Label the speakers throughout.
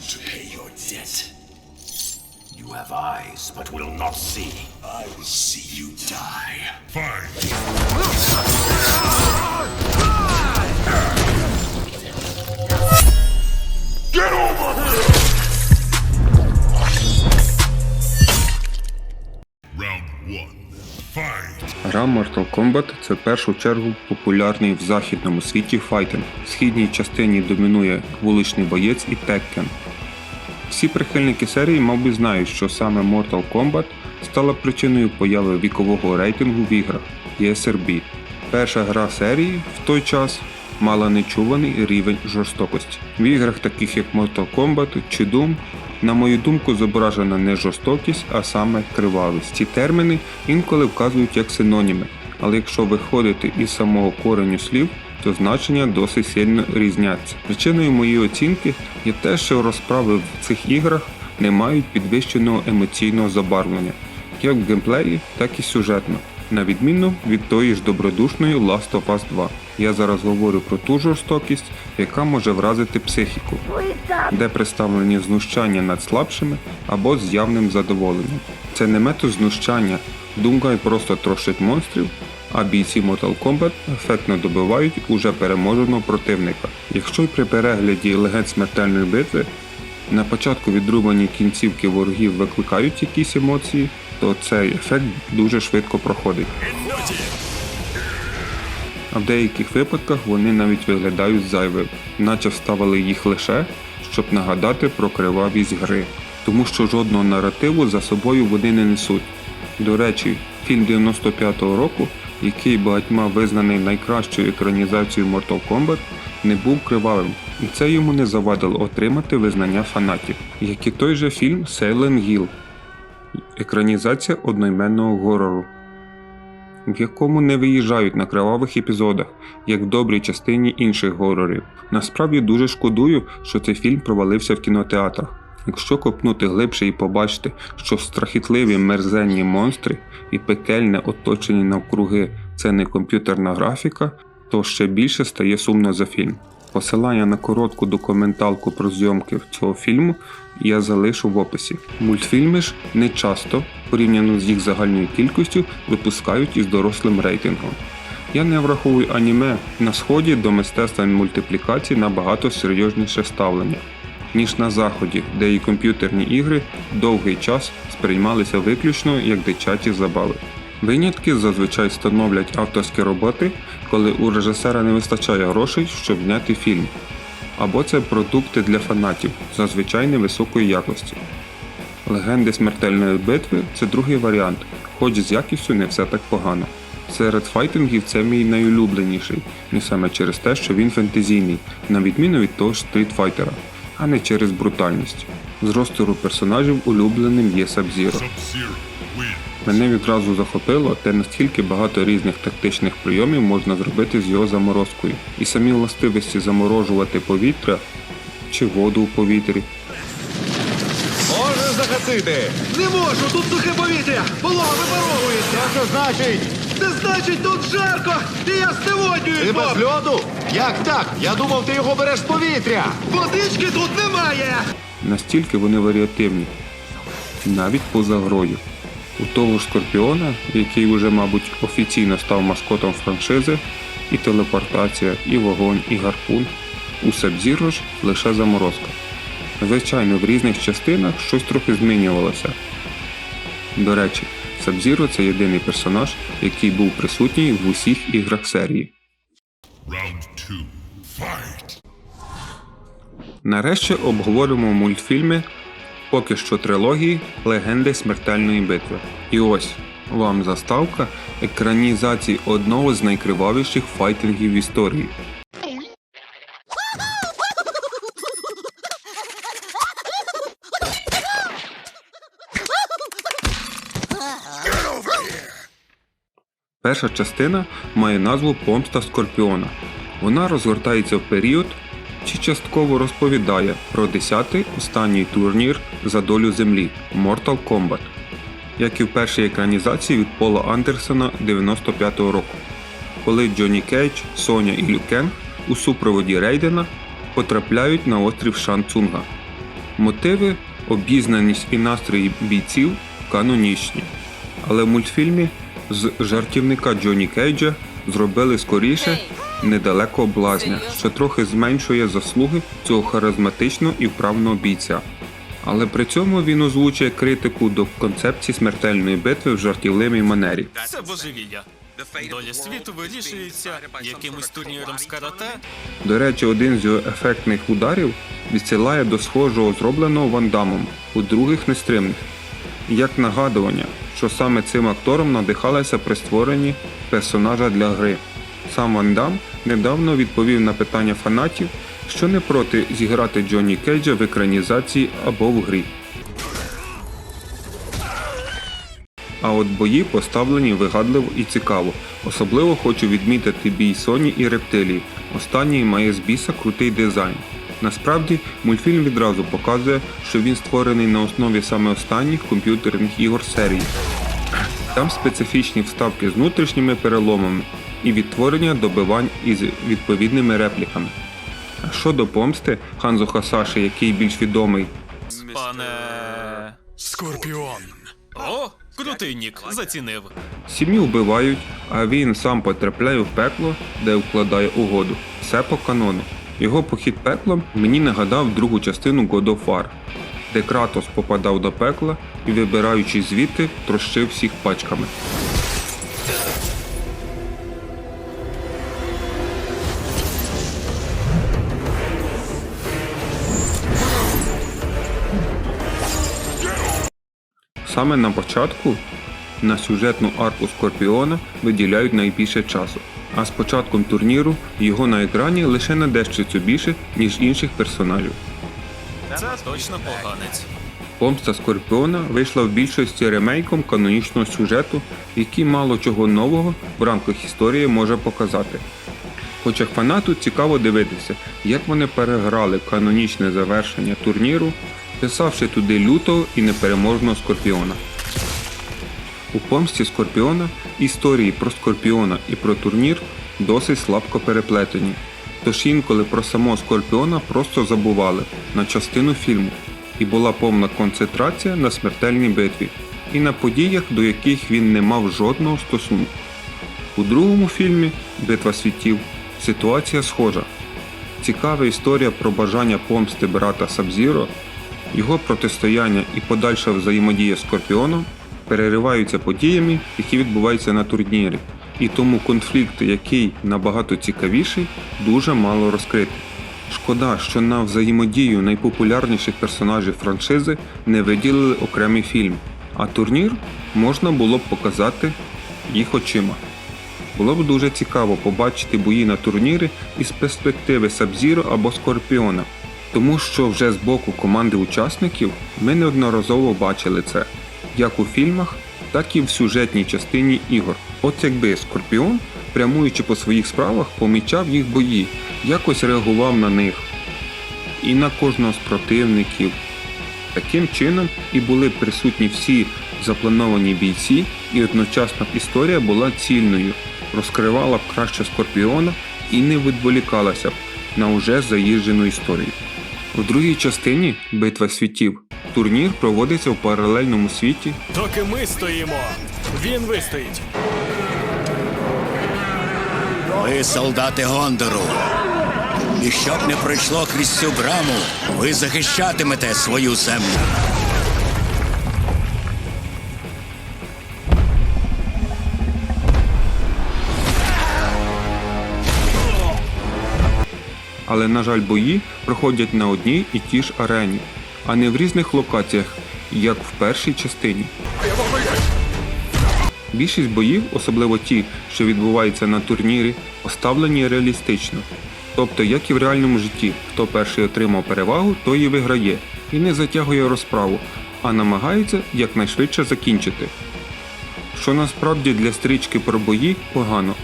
Speaker 1: to pay your debt. You have eyes, but will not see. I will see you die.
Speaker 2: Fight!
Speaker 3: Гра Mortal Kombat це в першу чергу популярний в західному світі файтинг. В східній частині домінує вуличний боєць і Tekken. Всі прихильники серії, мабуть, знають, що саме Mortal Kombat стала причиною появи вікового рейтингу в іграх ESRB. Перша гра серії в той час мала нечуваний рівень жорстокості. В іграх, таких як Mortal Kombat чи Doom, на мою думку, зображена не жорстокість, а саме кривавість. Ці терміни інколи вказують як синоніми, але якщо виходити із самого кореню слів, то значення досить сильно різняться. Причиною моєї оцінки є те, що розправи в цих іграх не мають підвищеного емоційного забарвлення, як в геймплеї, так і сюжетно, на відміну від тої ж добродушної Last of Us 2. Я зараз говорю про ту жорстокість, яка може вразити психіку, де представлені знущання над слабшими або з явним задоволенням. Це не метод знущання, думка просто трощить монстрів, а бійці Mortal Kombat ефектно добивають уже переможеного противника. Якщо й при перегляді легенд смертельної битви на початку відрубані кінцівки ворогів викликають якісь емоції, то цей ефект дуже швидко проходить. А в деяких випадках вони навіть виглядають зайвим, наче вставили їх лише, щоб нагадати про кривавість гри, тому що жодного наративу за собою вони не несуть. До речі, фільм 95-го року, який багатьма визнаний найкращою екранізацією Mortal Kombat, не був кривавим, і це йому не завадило отримати визнання фанатів, як і той же фільм Silent Hill, екранізація одноіменного горору в якому не виїжджають на кривавих епізодах, як в добрій частині інших горорів. Насправді дуже шкодую, що цей фільм провалився в кінотеатрах. Якщо копнути глибше і побачити, що страхітливі мерзенні монстри і пекельне оточені навкруги це не комп'ютерна графіка, то ще більше стає сумно за фільм. Посилання на коротку документалку про зйомки цього фільму я залишу в описі. Мультфільми ж не часто, порівняно з їх загальною кількістю, випускають із дорослим рейтингом. Я не враховую аніме на сході до мистецтва мультиплікації набагато серйозніше ставлення, ніж на заході, де і комп'ютерні ігри довгий час сприймалися виключно як дитячі забави. Винятки зазвичай становлять авторські роботи, коли у режисера не вистачає грошей, щоб зняти фільм. Або це продукти для фанатів, зазвичай невисокої якості. Легенди смертельної битви це другий варіант, хоч з якістю не все так погано. Серед файтингів це мій найулюбленіший, не саме через те, що він фентезійний, на відміну від того ж стрітфайтера, а не через брутальність. З ростеру персонажів улюбленим є Сабзіро. Мене відразу захопило те, наскільки багато різних тактичних прийомів можна зробити з його заморозкою. І самі властивості заморожувати повітря чи воду у повітрі,
Speaker 4: Можна загасити!
Speaker 5: Не можу, тут сухе повітря! Полога випаровується!
Speaker 4: Що це значить?
Speaker 5: Це значить тут жарко! І я стиводнюю!
Speaker 4: Ти без льоду? Як так? Я думав, ти його береш з повітря.
Speaker 5: Водички тут немає!
Speaker 3: настільки вони варіативні, навіть поза грою. У того ж Скорпіона, який уже, мабуть, офіційно став маскотом франшизи, і телепортація, і вогонь, і гарпун. У Сабзіро ж лише заморозка. Звичайно, в різних частинах щось трохи змінювалося. До речі, Сабзіро це єдиний персонаж, який був присутній в усіх іграх серії. Нарешті обговоримо мультфільми поки що трилогії Легенди смертельної битви. І ось вам заставка екранізації одного з найкривавіших файтингів в історії. Перша частина має назву Помста Скорпіона. Вона розгортається в період чи частково розповідає про 10-й останній турнір за долю землі Mortal Kombat, як і в першій екранізації від Пола Андерсона 95-го року, коли Джонні Кейдж, Соня і Люкен у супроводі Рейдена потрапляють на острів Шанцунга. Мотиви, обізнаність і настрої бійців канонічні. Але в мультфільмі з жартівника Джоні Кейджа зробили скоріше недалеко блазня, що трохи зменшує заслуги цього харизматичного і вправного бійця. Але при цьому він озвучує критику до концепції смертельної битви в жартівливій манері.
Speaker 6: Це божевілля. Доля світу вирішується якимось турніром з карате.
Speaker 3: До речі, один з його ефектних ударів відсилає до схожого зробленого Ван Дамом у других нестримних. Як нагадування, що саме цим актором надихалася при створенні персонажа для гри. Сам Ван Дам недавно відповів на питання фанатів, що не проти зіграти Джонні Кейджа в екранізації або в грі. А от бої поставлені вигадливо і цікаво. Особливо хочу відмітити бій Соні і рептилії. Останній має з біса крутий дизайн. Насправді, мультфільм відразу показує, що він створений на основі саме останніх комп'ютерних ігор серії. Там специфічні вставки з внутрішніми переломами і відтворення добивань із відповідними репліками. А щодо помсти Ханзо Хасаші, який більш відомий
Speaker 6: Пане.
Speaker 5: Скорпіон.
Speaker 6: О, крутий нік, зацінив.
Speaker 3: Сім'ю вбивають, а він сам потрапляє в пекло, де вкладає угоду. Все по канону. Його похід пеклом мені нагадав другу частину God of War, де Кратос попадав до пекла і, вибираючи звідти, трощив всіх пачками. Саме на початку на сюжетну арку Скорпіона виділяють найбільше часу, а з початком турніру його на екрані лише на дещицю більше, ніж інших персонажів.
Speaker 6: Це точно поганець.
Speaker 3: Помста Скорпіона вийшла в більшості ремейком канонічного сюжету, який мало чого нового в рамках історії може показати. Хоча фанату цікаво дивитися, як вони переграли канонічне завершення турніру, писавши туди лютого і непереможного Скорпіона. У помсті Скорпіона історії про Скорпіона і про турнір досить слабко переплетені. Тож інколи про самого Скорпіона просто забували на частину фільму, і була повна концентрація на смертельній битві і на подіях, до яких він не мав жодного стосунку. У другому фільмі Битва світів ситуація схожа. Цікава історія про бажання помсти брата Сабзіро, його протистояння і подальша взаємодія Скорпіоном перериваються подіями, які відбуваються на турнірі, і тому конфлікт, який набагато цікавіший, дуже мало розкритий. Шкода, що на взаємодію найпопулярніших персонажів франшизи не виділили окремий фільм, а турнір можна було б показати їх очима. Було б дуже цікаво побачити бої на турніри із перспективи Сабзіро або Скорпіона, тому що вже з боку команди учасників ми неодноразово бачили це, як у фільмах, так і в сюжетній частині ігор. От якби Скорпіон, прямуючи по своїх справах, помічав їх бої, якось реагував на них і на кожного з противників. Таким чином і були присутні всі заплановані бійці, і одночасно історія була цільною, розкривала б краще Скорпіона і не відволікалася б на уже заїжджену історію. У другій частині Битва світів турнір проводиться в паралельному світі,
Speaker 5: Доки ми стоїмо, він вистоїть.
Speaker 7: Ви солдати Гондору. І щоб не пройшло крізь цю браму, ви захищатимете свою землю.
Speaker 3: Але, на жаль, бої проходять на одній і тій ж арені, а не в різних локаціях, як в першій частині. Більшість боїв, особливо ті, що відбуваються на турнірі, поставлені реалістично. Тобто, як і в реальному житті, хто перший отримав перевагу, той і виграє, і не затягує розправу, а намагається якнайшвидше закінчити. Що насправді для стрічки про бої погано.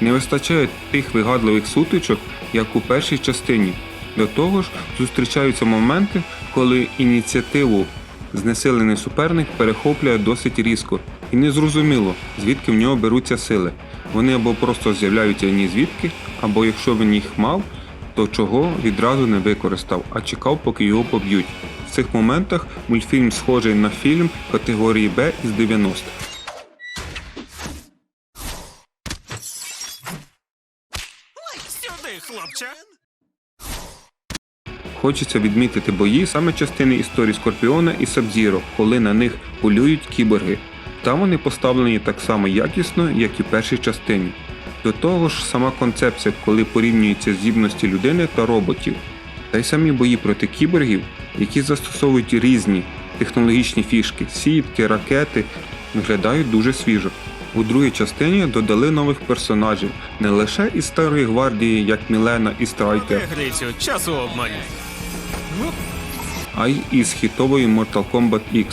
Speaker 3: Не вистачає тих вигадливих сутичок, як у першій частині. До того ж, зустрічаються моменти, коли ініціативу знесилений суперник перехоплює досить різко, і незрозуміло, звідки в нього беруться сили. Вони або просто з'являються ні звідки, або якщо він їх мав, то чого відразу не використав, а чекав, поки його поб'ють. В цих моментах мультфільм схожий на фільм категорії Б із 90-х.
Speaker 6: Хлопче!
Speaker 3: Хочеться відмітити бої саме частини історії Скорпіона і Сабзіро, коли на них полюють кіборги. Там вони поставлені так само якісно, як і в першій частині. До того ж, сама концепція, коли порівнюється здібності людини та роботів. Та й самі бої проти кіборгів, які застосовують різні технологічні фішки, сітки, ракети, виглядають дуже свіжо. У другій частині додали нових персонажів не лише із старої гвардії, як Мілена і Страйкер,
Speaker 6: часу обмаль.
Speaker 3: а й із хітової Mortal Kombat X.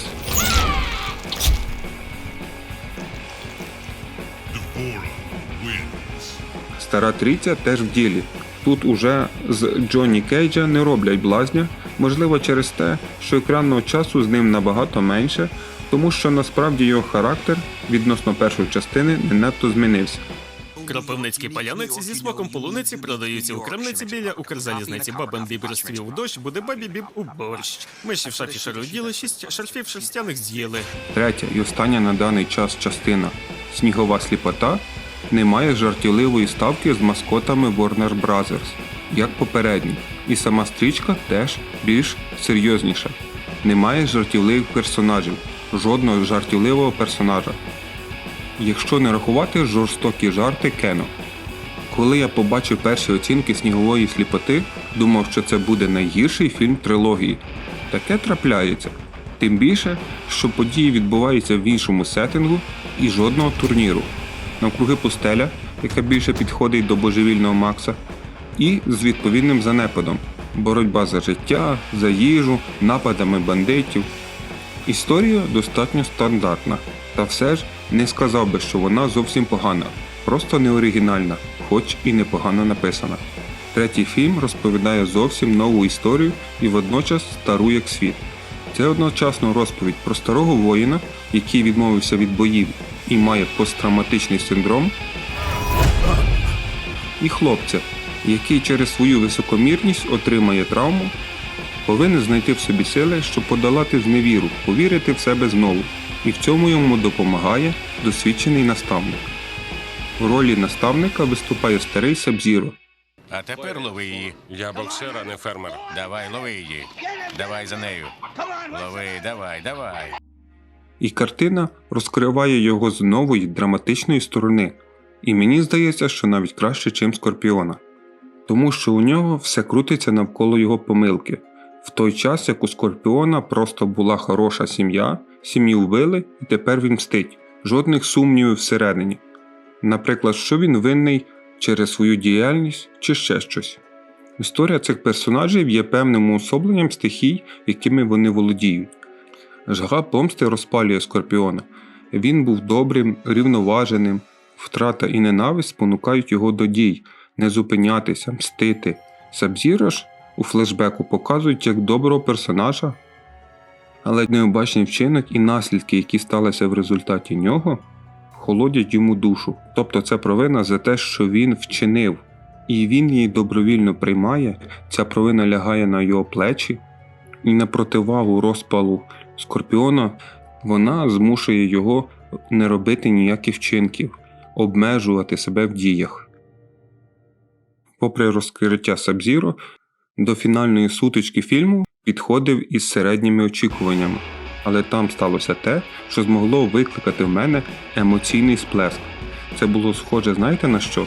Speaker 3: Стара трійця теж в ділі. Тут уже з Джонні Кейджа не роблять блазня, можливо через те, що екранного часу з ним набагато менше, тому що насправді його характер відносно першої частини не надто змінився.
Speaker 6: Кропивницькі паляниці зі смаком полуниці продаються у крамниці біля Укрзалізниці. Бабин біб розцвів дощ, буде бабі біб у борщ. Миші в шафі шароділи, шість шарфів шерстяних з'їли.
Speaker 3: Третя і остання на даний час частина Снігова сліпота не має жартівливої ставки з маскотами Warner Brothers, як попередній, і сама стрічка теж більш серйозніша. Немає жартівливих персонажів, жодного жартівливого персонажа. Якщо не рахувати жорстокі жарти Кено. Коли я побачив перші оцінки снігової сліпоти, думав, що це буде найгірший фільм трилогії. Таке трапляється. Тим більше, що події відбуваються в іншому сеттингу і жодного турніру. Навкруги пустеля, яка більше підходить до божевільного Макса, і з відповідним занепадом. Боротьба за життя, за їжу, нападами бандитів. Історія достатньо стандартна, та все ж не сказав би, що вона зовсім погана, просто не оригінальна, хоч і непогано написана. Третій фільм розповідає зовсім нову історію і водночас стару як світ. Це одночасно розповідь про старого воїна, який відмовився від боїв і має посттравматичний синдром, і хлопця, який через свою високомірність отримає травму повинен знайти в собі сили, щоб подолати зневіру, повірити в себе знову, і в цьому йому допомагає досвідчений наставник. В ролі наставника виступає старий Сабзіро.
Speaker 8: А тепер лови її.
Speaker 9: Я боксер, а не фермер.
Speaker 8: Давай, лови її. Давай за нею. Лови, давай, давай.
Speaker 3: І картина розкриває його з нової драматичної сторони. І мені здається, що навіть краще, чим Скорпіона. Тому що у нього все крутиться навколо його помилки. В той час, як у Скорпіона просто була хороша сім'я, сім'ю вбили, і тепер він мстить. Жодних сумнівів всередині. Наприклад, що він винний через свою діяльність чи ще щось. Історія цих персонажів є певним уособленням стихій, якими вони володіють. Жага помсти розпалює Скорпіона. Він був добрим, рівноваженим, втрата і ненависть спонукають його до дій, не зупинятися, мстити. Сабзіро ж у флешбеку показують як доброго персонажа, але необачний вчинок і наслідки, які сталися в результаті нього, холодять йому душу. Тобто це провина за те, що він вчинив, і він її добровільно приймає, ця провина лягає на його плечі, і на противагу розпалу Скорпіона вона змушує його не робити ніяких вчинків, обмежувати себе в діях. Попри розкриття Сабзіро, до фінальної сутички фільму підходив із середніми очікуваннями, але там сталося те, що змогло викликати в мене емоційний сплеск. Це було схоже, знаєте на що?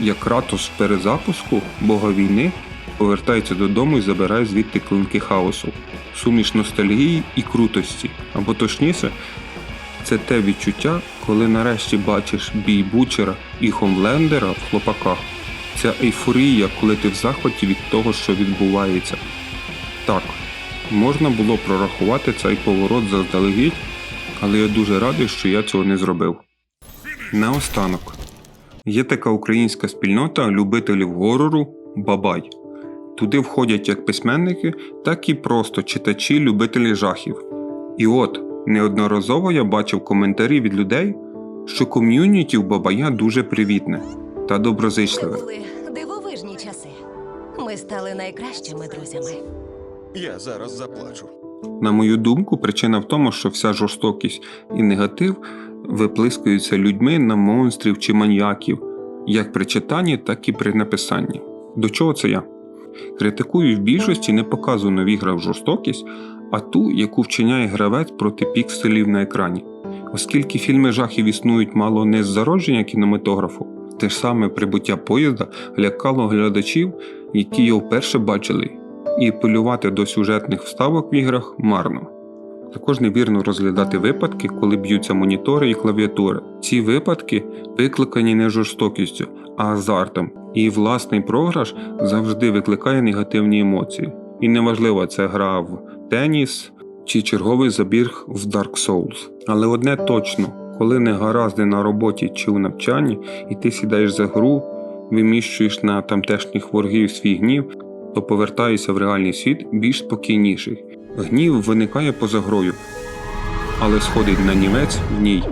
Speaker 3: Як Кратос перезапуску Бога війни повертається додому і забирає звідти клинки хаосу, суміш ностальгії і крутості, або точніше, це те відчуття, коли нарешті бачиш бій Бучера і Хомлендера в хлопаках. Ця ейфорія, коли ти в захваті від того, що відбувається. Так, можна було прорахувати цей поворот заздалегідь, але я дуже радий, що я цього не зробив. Наостанок. Є така українська спільнота любителів горору Бабай. Туди входять як письменники, так і просто читачі любителі жахів. І от неодноразово я бачив коментарі від людей, що ком'юніті в Бабая дуже привітне та
Speaker 10: Це були дивовижні часи. Ми стали найкращими друзями.
Speaker 4: Я зараз заплачу.
Speaker 3: На мою думку, причина в тому, що вся жорстокість і негатив виплискуються людьми на монстрів чи маньяків, як при читанні, так і при написанні. До чого це я? Критикую в більшості не показану в іграх жорстокість, а ту, яку вчиняє гравець проти пікселів на екрані. Оскільки фільми жахів існують мало не з зародження кінематографу, те ж саме прибуття поїзда лякало глядачів, які його вперше бачили, і апелювати до сюжетних вставок в іграх марно. Також невірно розглядати випадки, коли б'ються монітори і клавіатури. Ці випадки викликані не жорстокістю, а азартом, і власний програш завжди викликає негативні емоції. І неважливо, це гра в теніс чи черговий забіг в Dark Souls. Але одне точно, коли не гаразди на роботі чи у навчанні, і ти сідаєш за гру, виміщуєш на тамтешніх ворогів свій гнів, то повертаєшся в реальний світ більш спокійніший. Гнів виникає поза грою, але сходить на німець в ній.